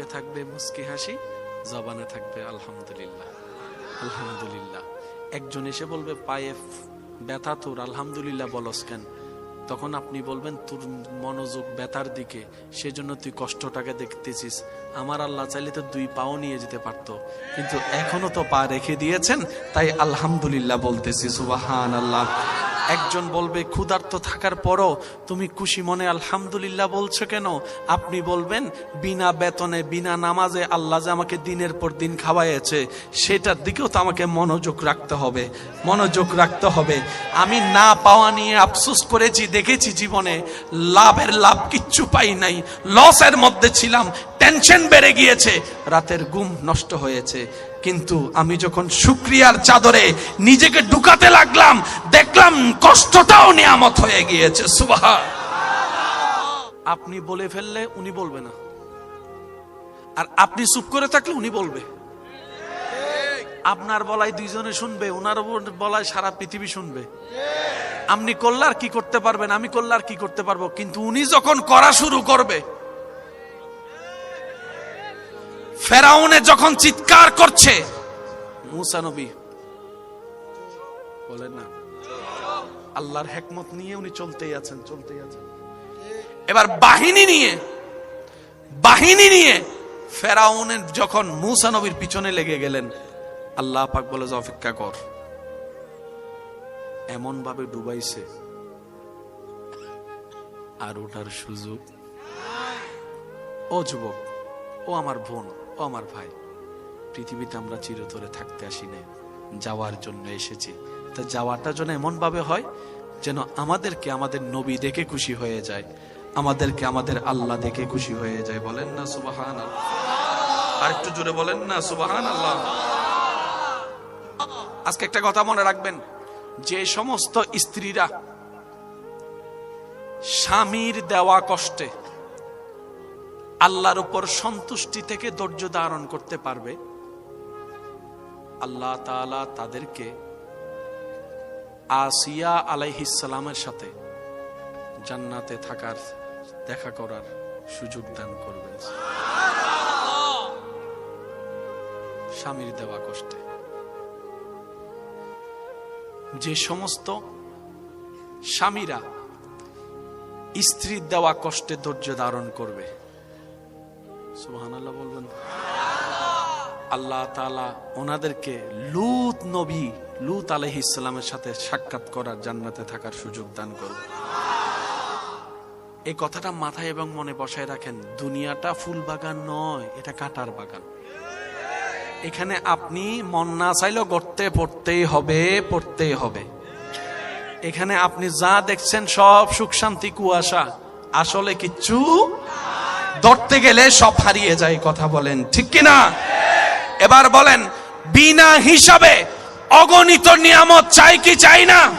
মুখে থাকবে মুস্কি হাসি, জবানে থাকবে আলহামদুলিল্লাহ। আলহামদুলিল্লাহ। একজন এসে বলবে, পায়ে ব্যথা তোর, আলহামদুলিল্লাহ বলস কেন? তখন আপনি বলবেন, তোর মনোযোগ ব্যথার দিকে, সেজন্য তুই কষ্টটাকে দেখতেছিস। আমার আল্লাহ চাইলে তো দুই পাও নিয়ে যেতে পারতো। কিন্তু এখনও তো পা রেখে দিয়েছেন, তাই আলহামদুলিল্লাহ বলতেছি সুবাহান আল্লাহ একজন বলবে, ক্ষুধার্ত থাকার পরও তুমি খুশি মনে আলহামদুলিল্লাহ বলছো কেন? আপনি বলবেন, বিনা বেতনে, বিনা নামাজে আল্লাহ যে আমাকে দিনের পর দিন খাওয়াইছে সেটার দিকেও তো আমাকে মনোযোগ রাখতে হবে, মনোযোগ রাখতে হবে। আমি না পাওয়া নিয়ে আফসোস করেছি, দেখেছি জীবনে, লাভের লাভ কিচ্ছু পাই নাই, লসের মধ্যে ছিলাম টেনশন বেড়ে গিয়েছে। রাতের ঘুম নষ্ট হয়েছে। কিন্তু আমি যখন শুক্রিয়ার চাদরে নিজেকে ঢুকাতে লাগলাম, দেখলাম কষ্টটাও নিয়ামত হয়ে গিয়েছে। সুবাহ আপনি বলে ফেললে উনি বলবে না। আর আপনি চুপ করে থাকলে উনি বলবে। আপনার বলায় দুইজনে শুনবে ওনার বলায় সারা পৃথিবী শুনবে। আপনি করলে আর কি করতে পারবেন, আমি করলে আর কি করতে পারব? কিন্তু উনি যখন করা শুরু করবে ফেরাউনে যখন চিৎকার করছে মুসা নবী বলেন না আল্লাহর হেকমত নিয়ে উনি চলতেই আছেন চলতেই আছেন। এবার বাহিনী নিয়ে বাহিনী নিয়ে ফেরাউনের যখন মুসা নবীর পিছনে লেগে গেলেন আল্লাহ পাক বলে যে অপেক্ষা কর। এমন ভাবে ডুবাইছে আর ওঠার সুযোগ ও যুবক ও আমার বোন আমার ভাই, পৃথিবীতে আমরা চিরতরে থাকতে আসি না যাওয়ার জন্য এসেছি। তা যাওয়াটা যেন এমন ভাবে হয় যেন আমাদেরকে আমাদের নবী দেখে খুশি হয়ে যায়, আমাদেরকে আমাদের আল্লাহ দেখে খুশি হয়ে যায়। বলেন না সুবাহান আর একটু জোরে বলেন না সুবাহান আল্লাহ আজকে একটা কথা মনে রাখবেন, যে সমস্ত স্ত্রীরা স্বামীর দেওয়া কষ্টে আল্লাহর উপর সন্তুষ্টি থেকে ধৈর্য ধারণ করতে পারবে। আল্লাহ তাআলা তাদেরকে আসিয়া আলাইহিসালামের সাথে জান্নাতে থাকার দেখা করার সুযোগ দান করবেন। স্বামীর দেওয়া কষ্টে। যে সমস্ত স্বামীরা স্ত্রীর দেওয়া কষ্টে ধৈর্য ধারণ করবে আল্লাহ বলবেন। আল্লাহ তালা ওনাদেরকে লুত নবী, লুত আলহ ইসলামের সাথে সাক্ষাৎ করার জান্নাতে থাকার সুযোগ দান করবে এই কথাটা মাথায় এবং মনে বসায় রাখেন, দুনিয়াটা ফুল বাগান নয়, এটা কাটার বাগান। এখানে আপনি মন না চাইলেও গড়তে, পড়তেই হবে পড়তেই হবে। এখানে আপনি যা দেখছেন সব সুখ শান্তি, কুয়াশা। আসলে কিচ্ছু ধরতে গেলে সব হারিয়ে যায় কথা বলেন। ঠিক কিনা? এবার বলেন, বিনা হিসাবে অগণিত নিয়ামত চাই কি চাই না?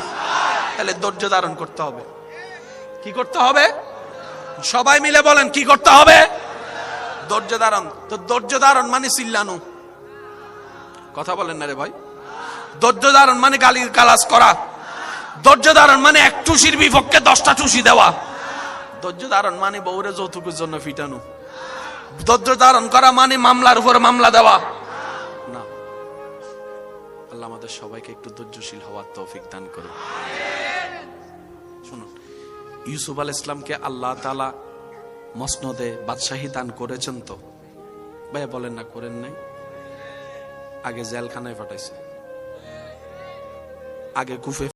তাহলে ধৈর্য ধারণ করতে হবে। কি করতে হবে? সবাই মিলে বলেন, কি করতে হবে? ধৈর্য ধারণ। তো ধৈর্য ধারণ মানে চিল্লানো। কথা বলেন না রে ভাই। ধৈর্য ধারণ মানে গালির কালাস করা। ধৈর্য ধারণ মানে এক টুসির বিপক্ষে দশটা টুসি দেওয়া। ধৈর্য ধারণ মানে বউরে যৌতুকের জন্য ফিটানো। ধৈর্য ধারণ করা মানে মামলার উপর মামলা দেওয়া। না। আল্লাহ আমাদের সবাইকে একটু ধৈর্যশীল হওয়ার তৌফিক দান শুনুন, ইউসুফ আল ইসলামকে আল্লাহ তালা মসনদে বাদশাহী দান করেছেন তো? ভাই বলেন না, করেন নাই? আগে জেলখানায় পাঠাইছে। আগে কুফে